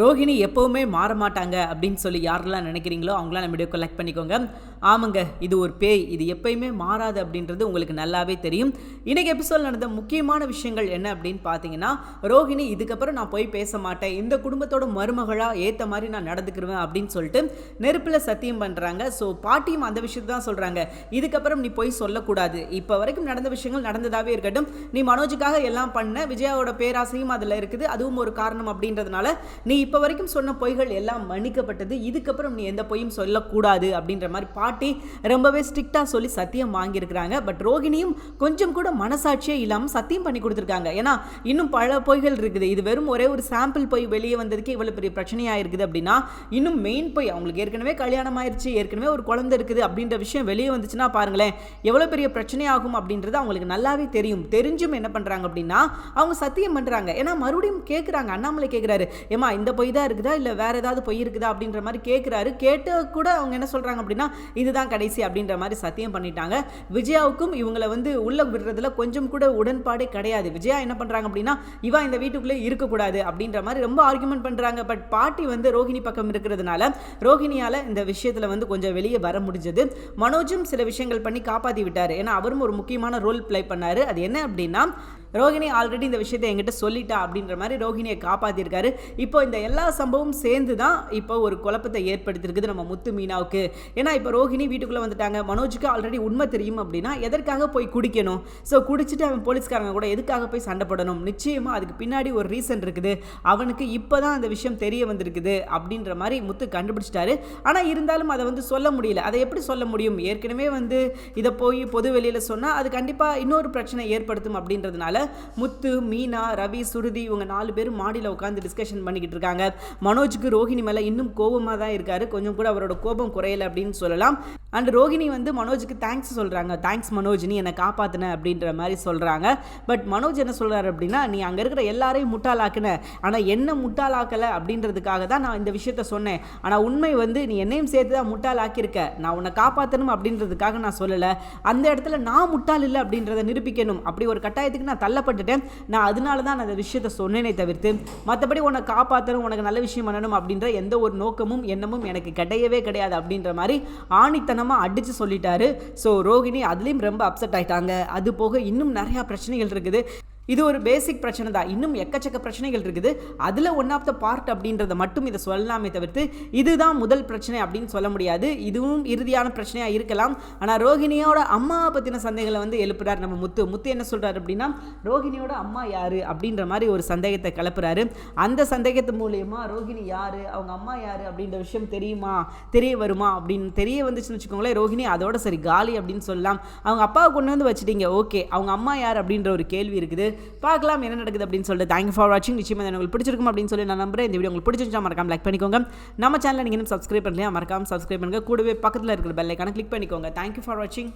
ரோஹிணி எப்போவுமே மாற மாட்டாங்க அப்படின்னு சொல்லி யாரெல்லாம் நினைக்கிறீங்களோ அவங்களாம் நம்ம வீடியோ கலெக்ட் பண்ணிக்கோங்க. ஆமாங்க இது ஒரு பேய். இது எப்பயுமே மாறாது அப்படின்றது உங்களுக்கு நல்லாவே தெரியும். இன்றைக்கி எபிசோட் நடந்த முக்கியமான விஷயங்கள் என்ன அப்படின்னு பார்த்தீங்கன்னா ரோஹிணி இதுக்கப்புறம் நான் போய் பேச மாட்டேன். இந்த குடும்பத்தோட மருமகளாக ஏற்ற மாதிரி நான் நடந்துக்கிருவேன் அப்படின்னு சொல்லிட்டு நெருப்பில் சத்தியம் பண்ணுறாங்க ஸோ பாட்டியும் அந்த விஷயத்தை தான் சொல்கிறாங்க இதுக்கப்புறம் நீ போய் சொல்லக்கூடாது. இப்போ வரைக்கும் நடந்த விஷயங்கள் நடந்ததாகவே இருக்கட்டும். நீ மனோஜுக்காக எல்லாம் பண்ண விஜயாவோட பேராசையும் அதில் இருக்குது. அதுவும் ஒரு காரணம் அப்படின்றதுனால நீ இப்போ வரைக்கும் சொன்ன பொய்கள் எல்லாம் மன்னிக்கப்பட்டது. இதுக்கப்புறம் நீ எந்த பொய்யும் சொல்லக்கூடாது அப்படின்ற மாதிரி பாட்டி ரொம்பவே ஸ்ட்ரிக்டாக சொல்லி சத்தியம் வாங்கியிருக்கிறாங்க. பட் ரோகிணியும் கொஞ்சம் கூட மனசாட்சியே இல்லாமல் சத்தியம் பண்ணி கொடுத்துருக்காங்க. ஏன்னா இன்னும் பல பொய்கள் இருக்குது. இது வெறும் ஒரே ஒரு சாம்பிள் பொய் வெளியே வந்ததுக்கு இவ்வளோ பெரிய பிரச்சனையாக இருக்குது அப்படின்னா இன்னும் மெயின் பொய் அவங்களுக்கு ஏற்கனவே கல்யாணம் ஆயிடுச்சு ஏற்கனவே ஒரு குழந்தை இருக்குது அப்படின்ற விஷயம் வெளியே வந்துச்சுன்னா பாருங்களேன் எவ்வளோ பெரிய பிரச்சனை ஆகும் அப்படின்றது அவங்களுக்கு நல்லாவே தெரியும். தெரிஞ்சும் என்ன பண்ணுறாங்க அப்படின்னா அவங்க சத்தியம் பண்ணுறாங்க ஏன்னா மறுபடியும் கேட்குறாங்க அண்ணாமலை கேட்குறாரு ஏமா இந்த பொய் தான் இருக்குதா? இல்லை வேறு ஏதாவது பொய் இருக்குதா? அப்படின்ற மாதிரி கேட்குறாரு கேட்டு கூட அவங்க என்ன சொல்கிறாங்க அப்படின்னா இதுதான் கடைசி அப்படின்ற மாதிரி சத்தியம் பண்ணிட்டாங்க. விஜயாவுக்கும் இவங்களை வந்து உள்ளே விடுறதுல கொஞ்சம் கூட உடன்பாடே கிடையாது. விஜயா என்ன பண்ணுறாங்க அப்படின்னா இவா இந்த வீட்டுக்குள்ளே இருக்கக்கூடாது அப்படின்ற மாதிரி ரொம்ப ஆர்குமெண்ட் பண்ணுறாங்க பட் பாட்டி வந்து ரோஹிணி பக்கம் இருக்கிறதுனால ரோஹிணியால் இந்த விஷயத்தில் வந்து கொஞ்சம் வெளியே வர முடிஞ்சது. மனோஜும் சில விஷயங்கள் பண்ணி காப்பாற்றி விட்டார். ஏன்னா அவரும் ஒரு முக்கியமான ரோல் ப்ளே பண்ணார். அது என்ன அப்படின்னா ரோஹிணி ஆல்ரெடி இந்த விஷயத்தை என்கிட்ட சொல்லிட்டா அப்படின்ற மாதிரி ரோஹிணியை காப்பாற்றிருக்காரு இப்போ இந்த எல்லா சம்பவம் சேர்ந்து தான் இப்போ ஒரு குழப்பத்தை ஏற்படுத்தியிருக்குது நம்ம முத்து மீனாவுக்கு. ஏன்னா இப்போ ரோஹிணி வீட்டுக்குள்ளே வந்துட்டாங்க. மனோஜுக்கு ஆல்ரெடி உண்மை தெரியும் அப்படின்னா எதற்காக போய் குடிக்கணும்? ஸோ குடிச்சிட்டு அவன் போலீஸ்காரங்க கூட எதுக்காக போய் சண்டை போடணும்? நிச்சயமாக அதுக்கு பின்னாடி ஒரு ரீசன் இருக்குது. அவனுக்கு இப்போ தான் அந்த விஷயம் தெரிய வந்திருக்குது அப்படின்ற மாதிரி முத்து கண்டுபிடிச்சிட்டாரு. ஆனால் இருந்தாலும் அதை வந்து சொல்ல முடியல. அதை எப்படி சொல்ல முடியும்? ஏற்கனவே வந்து இதை போய் பொது வெளியில் சொன்னால் அது கண்டிப்பாக இன்னொரு பிரச்சனை ஏற்படுத்தும் அப்படின்றதுனால முத்து மீனா ரவி சுருதி இவங்க நாலு பேரும் மாடியில் உட்காந்து டிஸ்கஷன் பண்ணிக்கிட்டு இருக்காங்க. மனோஜுக்கு ரோஹிணி மேலே இன்னும் கோபமாக தான் இருக்காரு. கொஞ்சம் கூட அவரோட கோபம் குறையல அப்படின்னு சொல்லலாம். அண்ட் ரோஹிணி வந்து மனோஜுக்கு தேங்க்ஸ் சொல்கிறாங்க தேங்க்ஸ் மனோஜ் நீ என்னை காப்பாற்றின அப்படின்ற மாதிரி சொல்கிறாங்க பட் மனோஜ் என்ன சொல்கிறாரு அப்படின்னா நீ அங்கே இருக்கிற எல்லாரையும் முட்டாளாக்குன. ஆனால் என்ன முட்டாளாக்கலை அப்படின்றதுக்காக தான் நான் இந்த விஷயத்த சொன்னேன். ஆனால் உண்மை வந்து நீ என்னையும் சேர்த்து தான் முட்டாளாக்கியிருக்க. நான் உன்னை காப்பாற்றணும் அப்படின்றதுக்காக நான் சொல்லலை. அந்த இடத்துல நான் முட்டாள் இல்லை அப்படின்றத நிரூபிக்கணும். அப்படி ஒரு கட்டாயத்துக்கு நான் தள்ளப்பட்டுட்டேன். நான் அதனால தான் நான் அந்த விஷயத்த சொன்னேனே தவிர்த்து மற்றபடி உன்னை காப்பாற்றணும் உனக்கு நல்ல விஷயம் பண்ணணும் அப்படின்ற எந்த ஒரு நோக்கமும் எண்ணமும் எனக்கு கிடையவே கிடையாது அப்படின்ற மாதிரி ஆணித்தனமாக அடித்து சொல்லிட்டாரு. ஸோ ரோகிணி அதுலேயும் ரொம்ப அப்செட் ஆயிட்டாங்க. அது போக இன்னும் நிறையா பிரச்சனைகள் இருக்குது. இது ஒரு பேசிக் பிரச்சனை தான். இன்னும் எக்கச்சக்க பிரச்சனைகள் இருக்குது. அதில் ஒன் ஆஃப் த பார்ட் அப்படின்றத மட்டும் இதை சொல்லலாமே தவிர்த்து இதுதான் முதல் பிரச்சனை அப்படின்னு சொல்ல முடியாது. இதுவும் இறுதியான பிரச்சனையாக இருக்கலாம். ஆனால் ரோஹிணியோட அம்மாவை பற்றின சந்தேகங்களை வந்து எழுப்புறார் நம்ம முத்து. முத்து என்ன சொல்கிறார் அப்படின்னா ரோஹிணியோட அம்மா யார்? அப்படின்ற மாதிரி ஒரு சந்தேகத்தை கிளப்புறாரு. அந்த சந்தேகத்து மூலயமா ரோஹிணி யார்? அவங்க அம்மா யார்? அப்படின்ற விஷயம் தெரியுமா? தெரிய வருமா? அப்படின்னு தெரிய வந்துச்சுன்னு வச்சுக்கோங்களேன் ரோஹிணி அதோட சரி காலி அப்படின்னு சொல்லலாம். அவங்க அப்பாவை கொண்டு வந்து வச்சுட்டீங்க ஓகே. அவங்க அம்மா யார் அப்படின்ற ஒரு கேள்வி இருக்குது. பார்க்கலாம் என்ன நடக்குது அப்படின்னு சொல்லிட்டு. தேங்க்யூ ஃபார் வாட்சிங் நிச்சயமாக இது உங்களுக்கு பிடிச்சிருக்கும் அப்படின்னு சொல்லி நான் நம்புறேன். இந்த வீடியோ உங்களுக்கு பிடிச்சிருந்தா மறக்காம லைக் பண்ணிக்கோங்க. நம்ம சேனலை நீங்கள் சப்ஸ்கிரைப் பண்ணலையா மறக்காம சப்ஸ்கிரைப் பண்ணுங்கள் கூடவே பக்கத்தில் இருக்கிற பெல்லைக்கான கிளிக் பண்ணிக்கோங்க. தேங்க்யூ ஃபார் வாட்சிங்